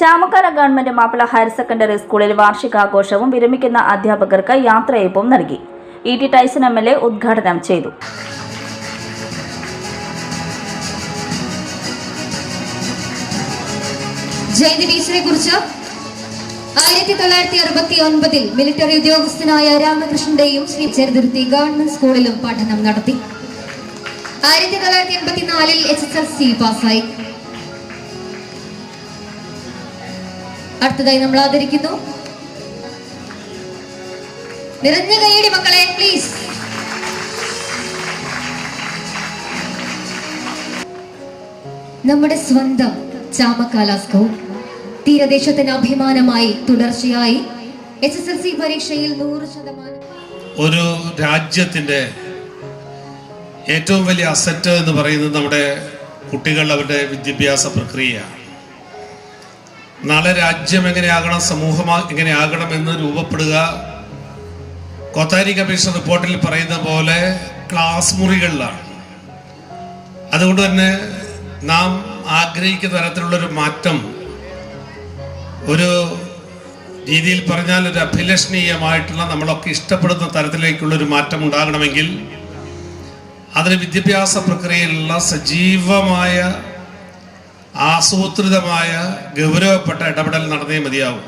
Chamakkala government Mappila higher secondary സ്കൂളിൽ വാർഷികാഘോഷവും വിരമിക്കുന്ന അധ്യാപകർക്ക് യാത്രയപ്പും നൽകി. E T Taison M L A ഉദ്ഘാടനം ചെയ്തു. ജയന്തി ടീച്ചറെ കുറിച്ച് ആയിരത്തി തൊള്ളായിരത്തി അറുപത്തി ഒൻപതിൽ മിലിറ്ററി ഉദ്യോഗസ്ഥനായ രാമകൃഷ്ണന്റെയും ശ്രീ ചെറുതുരുത്തി ഗവൺമെന്റ് സ്കൂളിലും പഠനം നടത്തി. ആയിരത്തി തൊള്ളായിരത്തി എൺപത്തിനാലിൽ എച്ച് എസ് എൽ സി പാസ്സായി അടുത്തതായി നമ്മൾ ആദരിക്കുന്നു. നിറഞ്ഞ കൈയടി മക്കളെ പ്ലീസ് നമ്മുടെ സ്വന്തം ചാമക്കാലാസ്കവും തീരദേശത്തിന് അഭിമാനമായി തുടർച്ചയായി എസ് എസ് എൽ സി പരീക്ഷയിൽ നൂറ് ശതമാനം. ഒരു രാജ്യത്തിന്റെ ഏറ്റവും വലിയ അസറ്റ് എന്ന് പറയുന്നത് നമ്മുടെ കുട്ടികൾ അവരുടെ വിദ്യാഭ്യാസ പ്രക്രിയയാണ്. നാളെ രാജ്യം എങ്ങനെയാകണം സമൂഹം എങ്ങനെയാകണം എന്ന് രൂപപ്പെടുക. കൊത്താരി കമ്മീഷൻ റിപ്പോർട്ടിൽ പറയുന്ന പോലെ ക്ലാസ് മുറികളിലാണ്. അതുകൊണ്ട് തന്നെ നാം ആഗ്രഹിക്കുന്ന തരത്തിലുള്ളൊരു മാറ്റം ഒരു രീതിയിൽ പറഞ്ഞാൽ ഒരു അഭിലഷണീയമായിട്ടുള്ള നമ്മളൊക്കെ ഇഷ്ടപ്പെടുന്ന തരത്തിലേക്കുള്ള ഒരു മാറ്റം ഉണ്ടാകണമെങ്കിൽ അതിന് വിദ്യാഭ്യാസ പ്രക്രിയയിലുള്ള സജീവമായ ആസൂത്രിതമായ ഗൗരവപ്പെട്ട ഇടപെടൽ നടന്നേ മതിയാവും.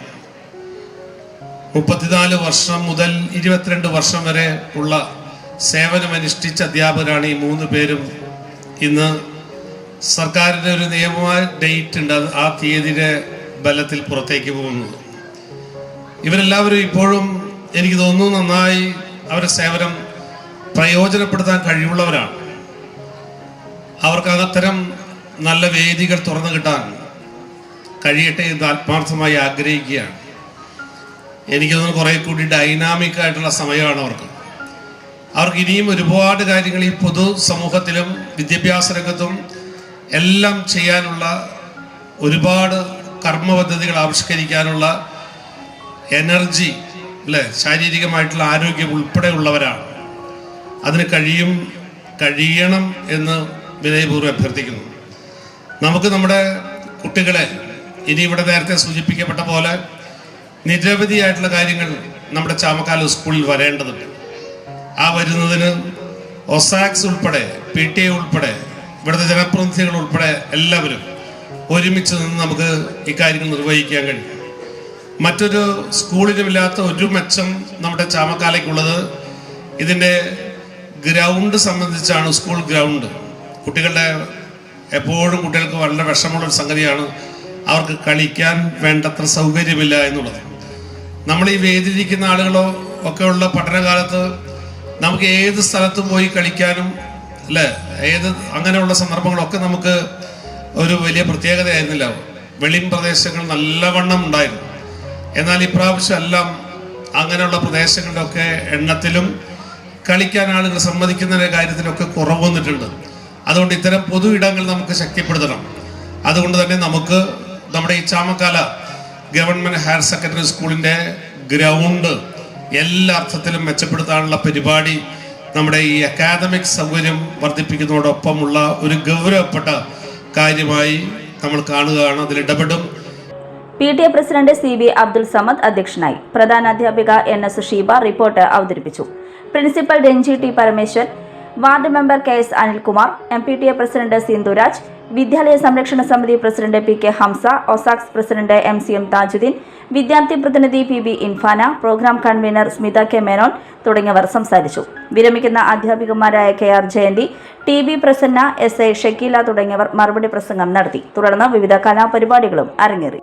മുപ്പത്തിനാല് വർഷം മുതൽ ഇരുപത്തിരണ്ട് വർഷം വരെ ഉള്ള സേവനമനുഷ്ഠിച്ച അധ്യാപകരാണ് ഈ മൂന്ന് പേരും. ഇന്ന് സർക്കാരിന്റെ ഒരു നിയമമായ ഡേറ്റ് ഉണ്ട്. ആ തീയതിയുടെ ബലത്തിൽ പുറത്തേക്ക് പോകുന്നത് ഇവരെല്ലാവരും ഇപ്പോഴും എനിക്ക് തോന്നുന്നു നന്നായി അവരുടെ സേവനം പ്രയോജനപ്പെടുത്താൻ കഴിവുള്ളവരാണ്. അവർക്ക് അത്തരം നല്ല വേദികൾ തുറന്നു കിട്ടാൻ കഴിയട്ടെ എന്ന് ആത്മാർത്ഥമായി ആഗ്രഹിക്കുകയാണ്. എനിക്ക് തോന്നുന്നു കുറേ കൂടി ഡൈനാമിക് ആയിട്ടുള്ള സമയമാണ് അവർക്ക്. അവർക്ക് ഇനിയും ഒരുപാട് കാര്യങ്ങൾ ഈ പൊതു സമൂഹത്തിലും വിദ്യാഭ്യാസ രംഗത്തും എല്ലാം ചെയ്യാനുള്ള ഒരുപാട് കർമ്മ പദ്ധതികൾ ആവിഷ്കരിക്കാനുള്ള എനർജി അല്ലേ? ശാരീരികമായിട്ടുള്ള ആരോഗ്യം ഉൾപ്പെടെ ഉള്ളവരാണ് അതിന് കഴിയും കഴിയണം എന്ന് വിനയപൂർവം അഭ്യർത്ഥിക്കുന്നു. നമുക്ക് നമ്മുടെ കുട്ടികളെ ഇനി ഇവിടെ നേരത്തെ സൂചിപ്പിക്കപ്പെട്ട പോലെ നിരവധിയായിട്ടുള്ള കാര്യങ്ങൾ നമ്മുടെ ചാമക്കാല സ്കൂളിൽ വരേണ്ടതുണ്ട്. ആ വരുന്നതിന് ഒസാക്സ് ഉൾപ്പെടെ പി ടി എ ഉൾപ്പെടെ ഇവിടുത്തെ ജനപ്രതിനിധികൾ ഉൾപ്പെടെ എല്ലാവരും ഒരുമിച്ച് നിന്ന് നമുക്ക് ഇക്കാര്യങ്ങൾ നിർവഹിക്കാൻ കഴിയും. മറ്റൊരു സ്കൂളിനുമില്ലാത്ത ഒരു മെച്ചം നമ്മുടെ ചാമക്കാലയ്ക്കുള്ളത് ഇതിന്റെ ഗ്രൗണ്ട് സംബന്ധിച്ചാണ് സ്കൂൾ ഗ്രൗണ്ട്. കുട്ടികളുടെ എപ്പോഴും കുട്ടികൾക്ക് വളരെ വിഷമമുള്ളൊരു സംഗതിയാണ് അവർക്ക് കളിക്കാൻ വേണ്ടത്ര സൗകര്യമില്ല എന്നുള്ളത്. നമ്മൾ ഈ വേദിയിരിക്കുന്ന ആളുകളോ ഒക്കെ ഉള്ള പഠനകാലത്ത് നമുക്ക് ഏത് സ്ഥലത്തും പോയി കളിക്കാനും അല്ലേ? ഏത് അങ്ങനെയുള്ള സന്ദർഭങ്ങളൊക്കെ നമുക്ക് ഒരു വലിയ പ്രത്യേകതയായിരുന്നില്ല. വെളിം പ്രദേശങ്ങൾ നല്ലവണ്ണം ഉണ്ടായിരുന്നു. എന്നാൽ ഇപ്രാവശ്യം എല്ലാം അങ്ങനെയുള്ള പ്രദേശങ്ങളുടെ ഒക്കെ എണ്ണത്തിലും കളിക്കാൻ ആളുകൾ സമ്മതിക്കുന്ന കാര്യത്തിലൊക്കെ കുറവ് വന്നിട്ടുണ്ട്. അതുകൊണ്ട് ഇത്തരം പൊതു ഇടങ്ങൾ നമുക്ക് ശക്തിപ്പെടുത്തണം. അതുകൊണ്ട് തന്നെ നമുക്ക് നമ്മുടെ ഈ ചാമക്കാല ഗവൺമെന്റ് ഹയർ സെക്കൻഡറി സ്കൂളിന്റെ ഗ്രൗണ്ട് എല്ലാ അർത്ഥത്തിലും മെച്ചപ്പെടുത്താനുള്ള പരിപാടി നമ്മുടെ ഈ അക്കാദമിക് സൗകര്യം വർദ്ധിപ്പിക്കുന്നതോടൊപ്പമുള്ള ഒരു ഗൗരവപ്പെട്ട കാര്യമായി നമ്മൾ കാണുകയാണ്. അതിൽ ഇടപെടും. P T A president C B Abdul Samad അധ്യക്ഷനായി പ്രധാന അധ്യാപിക എൻ എസ് ഷീബ റിപ്പോർട്ട് അവതരിപ്പിച്ചു. Principal Ranji T Parameswar ward member K S Anilkumar M P T A president Sindhuraj വിദ്യാലയ സംരക്ഷണ സമിതി president P K Hamza ഒസാക്സ് president M C M Thajudheen വിദ്യാർത്ഥി പ്രതിനിധി P B Infana programme convener Smitha K Menon തുടങ്ങിയവർ സംസാരിച്ചു. വിരമിക്കുന്ന അധ്യാപികമാരായ K R Jayanthi T B Prasanna S A Shakeela തുടങ്ങിയവർ മറുപടി പ്രസംഗം നടത്തി. തുടർന്ന് വിവിധ കലാപരിപാടികളും അരങ്ങേറി.